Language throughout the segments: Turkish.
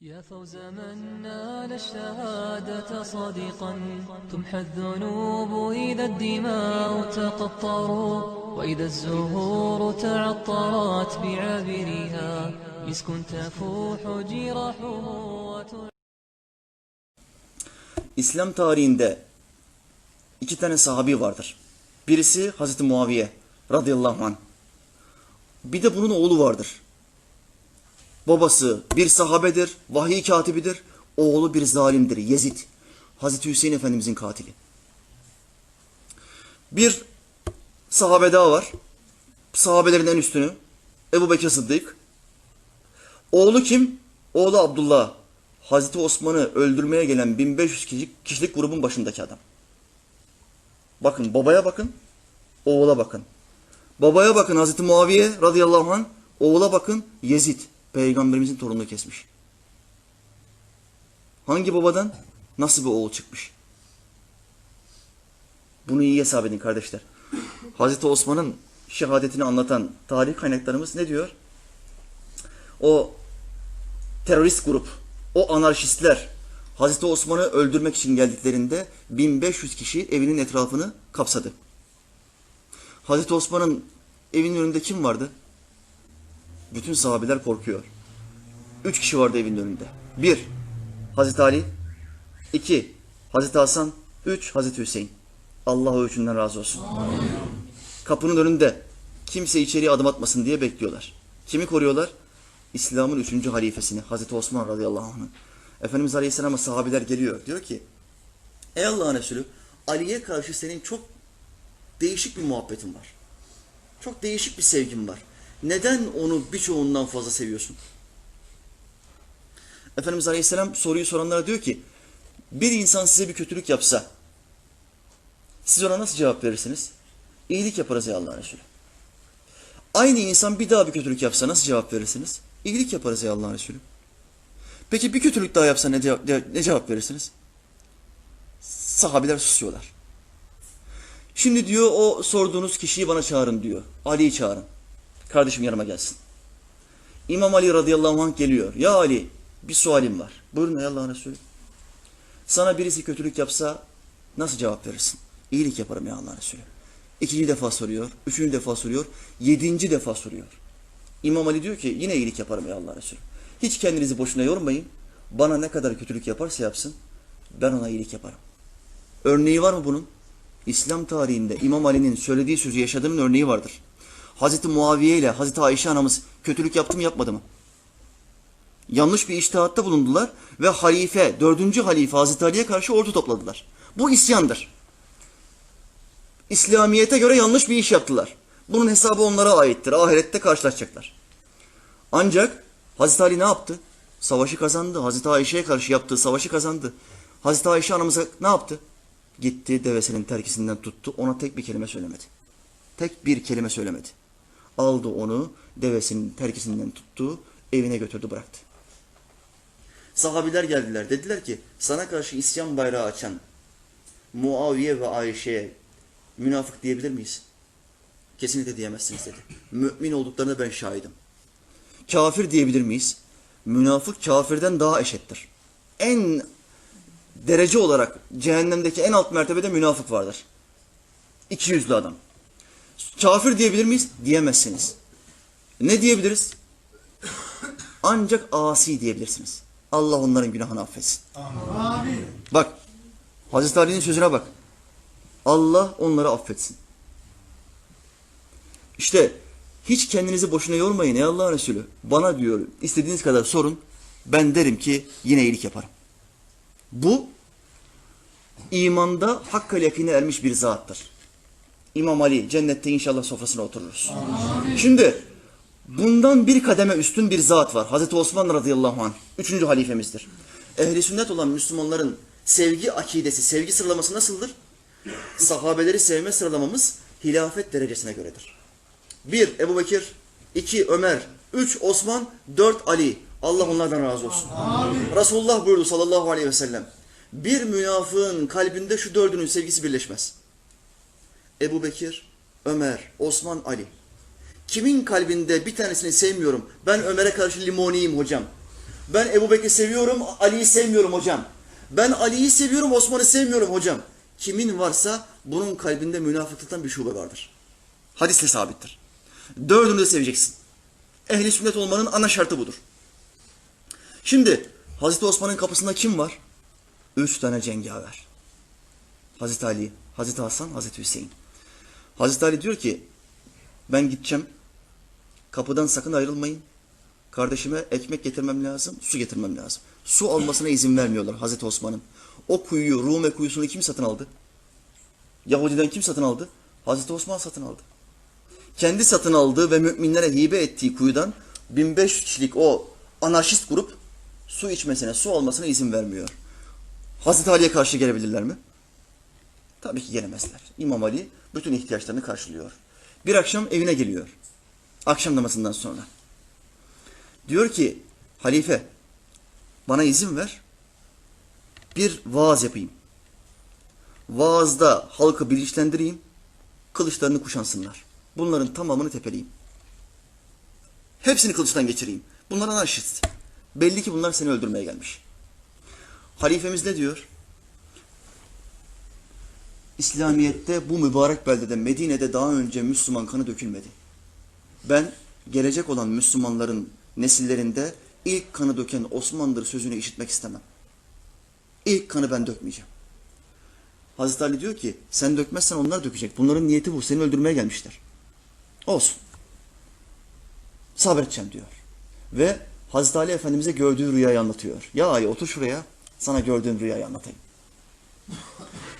يا فوز من نال الشهادة صادقا تمحى الذنوب إذا الدماء تقطروا وإذا الزهور تعطرت بعابرها مسك تفوح جراحه وتع... İslam tarihinde iki tane sahabi vardır. Birisi Hazreti Muaviye radıyallahu anh. Bir de bunun oğlu vardır. Babası bir sahabedir, vahiy katibidir. Oğlu bir zalimdir, Yezid. Hazreti Hüseyin Efendimizin katili. Bir sahabe daha var. Sahabelerin en üstünü. Ebu Bekir Sıddık. Oğlu kim? Oğlu Abdullah. Hazreti Osman'ı öldürmeye gelen 1500 kişilik, kişilik grubun başındaki adam. Bakın babaya bakın, oğula bakın. Babaya bakın Hazreti Muaviye radıyallahu anh, oğula bakın Yezid, peygamberimizin torununu kesmiş. Hangi babadan nasıl bir oğul çıkmış? Bunu iyi hesap edin kardeşler. Hazreti Osman'ın şehadetini anlatan tarih kaynaklarımız ne diyor? O terörist grup, o anarşistler Hazreti Osman'ı öldürmek için geldiklerinde 1500 kişi evinin etrafını kapsadı. Hazreti Osman'ın evinin önünde kim vardı? Bütün sahabeler korkuyor. Üç kişi vardı evinin önünde. Bir, Hazreti Ali. iki Hazreti Hasan. Üç, Hazreti Hüseyin. Allah o üçünden razı olsun. Kapının önünde kimse içeriye adım atmasın diye bekliyorlar. Kimi koruyorlar? İslam'ın üçüncü halifesini Hazreti Osman radıyallahu anh'ı. Efendimiz Aleyhisselam'a sahabeler geliyor. Diyor ki Ey Allah'ın Resulü Ali'ye karşı senin çok değişik bir muhabbetin var. Çok değişik bir sevgin var. Neden onu birçoğundan fazla seviyorsun? Efendimiz Aleyhisselam soruyu soranlara diyor ki bir insan size bir kötülük yapsa siz ona nasıl cevap verirsiniz? İyilik yaparız ey Allah'ın Resulü. Aynı insan bir daha bir kötülük yapsa nasıl cevap verirsiniz? İyilik yaparız ey Allah'ın Resulü. Peki bir kötülük daha yapsa ne cevap, ne cevap verirsiniz? Sahabiler susuyorlar. Şimdi diyor o sorduğunuz kişiyi bana çağırın diyor. Ali'yi çağırın. Kardeşim yanıma gelsin. İmam Ali radıyallahu anh geliyor. Ya Ali bir sualim var. Buyurun ey Allah'ın Resulü. Sana birisi kötülük yapsa nasıl cevap verirsin? İyilik yaparım ya Allah'ın Resulü. İkinci defa soruyor. Üçüncü defa soruyor. Yedinci defa soruyor. İmam Ali diyor ki yine iyilik yaparım ya Allah'ın Resulü. Hiç kendinizi boşuna yormayın. Bana ne kadar kötülük yaparsa yapsın ben ona iyilik yaparım. Örneği var mı bunun? İslam tarihinde İmam Ali'nin söylediği sözü yaşadığının örneği vardır. Hazreti Muaviye ile Hazreti Ayşe anamız kötülük yaptı mı yapmadı mı? Yanlış bir iştihatta bulundular ve halife, dördüncü halife Hazreti Ali'ye karşı ordu topladılar. Bu isyandır. İslamiyete göre yanlış bir iş yaptılar. Bunun hesabı onlara aittir. Ahirette karşılaşacaklar. Ancak Hazreti Ali ne yaptı? Savaşı kazandı. Hazreti Ayşe'ye karşı yaptığı savaşı kazandı. Hazreti Ayşe anamıza ne yaptı? Gitti devesinin terkisinden tuttu. Ona tek bir kelime söylemedi. Tek bir kelime söylemedi. Aldı onu devesinin terkisinden tuttu. Evine götürdü bıraktı. Sahabiler geldiler. Dediler ki sana karşı isyan bayrağı açan Muaviye ve Ayşe'ye münafık diyebilir miyiz? Kesinlikle diyemezsiniz dedi. Mümin olduklarına ben şahidim. Kafir diyebilir miyiz? Münafık kafirden daha eşittir. En derece olarak cehennemdeki en alt mertebede münafık vardır. İki yüzlü adam. Kafir diyebilir miyiz? Diyemezsiniz. Ne diyebiliriz? Ancak asi diyebilirsiniz. Allah onların günahını affetsin. Amin. Bak, Hazreti Ali'nin sözüne bak. Allah onları affetsin. İşte hiç kendinizi boşuna yormayın ey Allah Resulü. Bana diyor istediğiniz kadar sorun. Ben derim ki yine iyilik yaparım. Bu imanda hakka yakine ermiş bir zattır. İmam Ali cennette inşallah sofrasına otururuz. Amin. Şimdi bundan bir kademe üstün bir zat var. Hazreti Osman radıyallahu anh. Üçüncü halifemizdir. Ehli sünnet olan Müslümanların sevgi akidesi, sevgi sıralaması nasıldır? Sahabeleri sevme sıralamamız hilafet derecesine göredir. Bir Ebu Bekir, iki Ömer, üç Osman, dört Ali. Allah onlardan razı olsun. Amin. Resulullah buyurdu sallallahu aleyhi ve sellem. Bir münafığın kalbinde şu dördünün sevgisi birleşmez. Ebu Bekir, Ömer, Osman, Ali. Kimin kalbinde bir tanesini sevmiyorum, ben Ömer'e karşı limoniyim hocam. Ben Ebu Bekir'i seviyorum, Ali'yi sevmiyorum hocam. Ben Ali'yi seviyorum, Osman'ı sevmiyorum hocam. Kimin varsa bunun kalbinde münafıklıktan bir şube vardır. Hadisle sabittir. Dördünü de seveceksin. Ehli sünnet olmanın ana şartı budur. Şimdi Hazreti Osman'ın kapısında kim var? Üç tane cengaver. Hazreti Ali, Hazreti Hasan, Hazreti Hüseyin. Hazreti Ali diyor ki ben gideceğim. Kapıdan sakın ayrılmayın. Kardeşime ekmek getirmem lazım, su getirmem lazım. Su almasına izin vermiyorlar Hazreti Osman'ın. O kuyuyu, Rume kuyusunu kim satın aldı? Yahudiden kim satın aldı? Hazreti Osman satın aldı. Kendi satın aldığı ve müminlere hibe ettiği kuyudan 1500 kişilik o anarşist grup su içmesine, su almasına izin vermiyor. Hazreti Ali'ye karşı gelebilirler mi? Tabii ki gelemezler. İmam Ali bütün ihtiyaçlarını karşılıyor. Bir akşam evine geliyor. Akşam namazından sonra. Diyor ki halife bana izin ver bir vaaz yapayım. Vaazda halkı bilinçlendireyim, kılıçlarını kuşansınlar. Bunların tamamını tepeleyeyim. Hepsini kılıçtan geçireyim. Bunlar anarşist. Belli ki bunlar seni öldürmeye gelmiş. Halifemiz ne diyor? İslamiyet'te bu mübarek beldede Medine'de daha önce Müslüman kanı dökülmedi. Ben gelecek olan Müslümanların nesillerinde ilk kanı döken Osmanlıdır sözünü işitmek istemem. İlk kanı ben dökmeyeceğim. Hazreti Ali diyor ki sen dökmezsen onlar dökecek. Bunların niyeti bu. Seni öldürmeye gelmişler. Olsun. Sabredeceğim diyor. Ve Hazreti Ali Efendimiz'e gördüğü rüyayı anlatıyor. Ya Ali otur şuraya sana gördüğüm rüyayı anlatayım.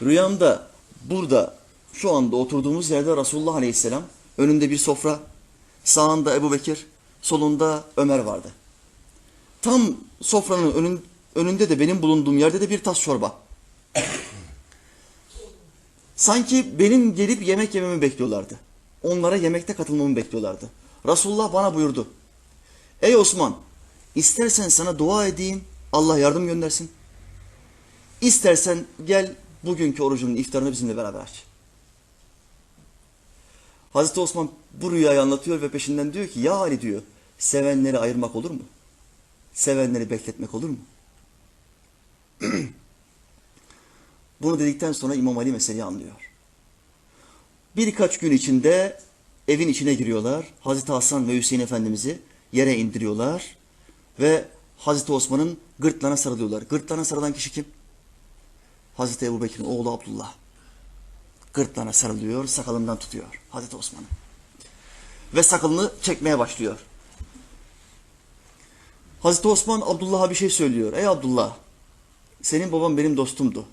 Rüyamda burada şu anda oturduğumuz yerde Resulullah Aleyhisselam önünde bir sofra, sağında Ebu Bekir, solunda Ömer vardı. Tam sofranın önün, önünde de benim bulunduğum yerde de bir tas çorba. Sanki benim gelip yemek yememi bekliyorlardı. Onlara yemekte katılmamı bekliyorlardı. Resulullah bana buyurdu. Ey Osman, istersen sana dua edeyim, Allah yardım göndersin. İstersen gel bugünkü orucunun iftarını bizimle beraber aç. Hazreti Osman bu rüyayı anlatıyor ve peşinden diyor ki ya Ali diyor sevenleri ayırmak olur mu? Sevenleri bekletmek olur mu? Bunu dedikten sonra İmam Ali meseleyi anlıyor. Birkaç gün içinde evin içine giriyorlar. Hazreti Hasan ve Hüseyin Efendimiz'i yere indiriyorlar ve Hazreti Osman'ın gırtlağına sarılıyorlar. Gırtlağına sarılan kişi kim? Hazreti Ebu Bekir'in oğlu Abdullah. Gırtlağına sarılıyor, sakalından tutuyor Hazreti Osman'ı. Ve sakalını çekmeye başlıyor. Hazreti Osman Abdullah'a bir şey söylüyor. Ey Abdullah, senin baban benim dostumdu.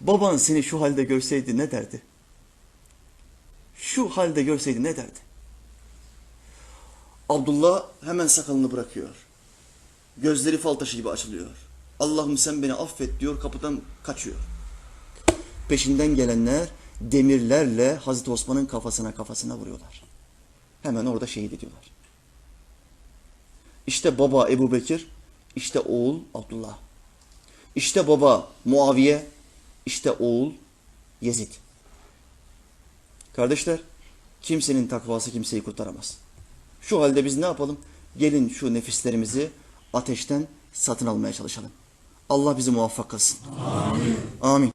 Baban seni şu halde görseydi ne derdi? Şu halde görseydi ne derdi? Abdullah hemen sakalını bırakıyor. Gözleri fal taşı gibi açılıyor. Allah'ım sen beni affet diyor kapıdan kaçıyor. Peşinden gelenler demirlerle Hazreti Osman'ın kafasına kafasına vuruyorlar. Hemen orada şehit ediyorlar. İşte baba Ebu Bekir, işte oğul Abdullah. İşte baba Muaviye, işte oğul Yezid. Kardeşler, kimsenin takvası kimseyi kurtaramaz. Şu halde biz ne yapalım? Gelin şu nefislerimizi ateşten satın almaya çalışalım. Allah bizi muvaffak kılsın. Amin. Amin.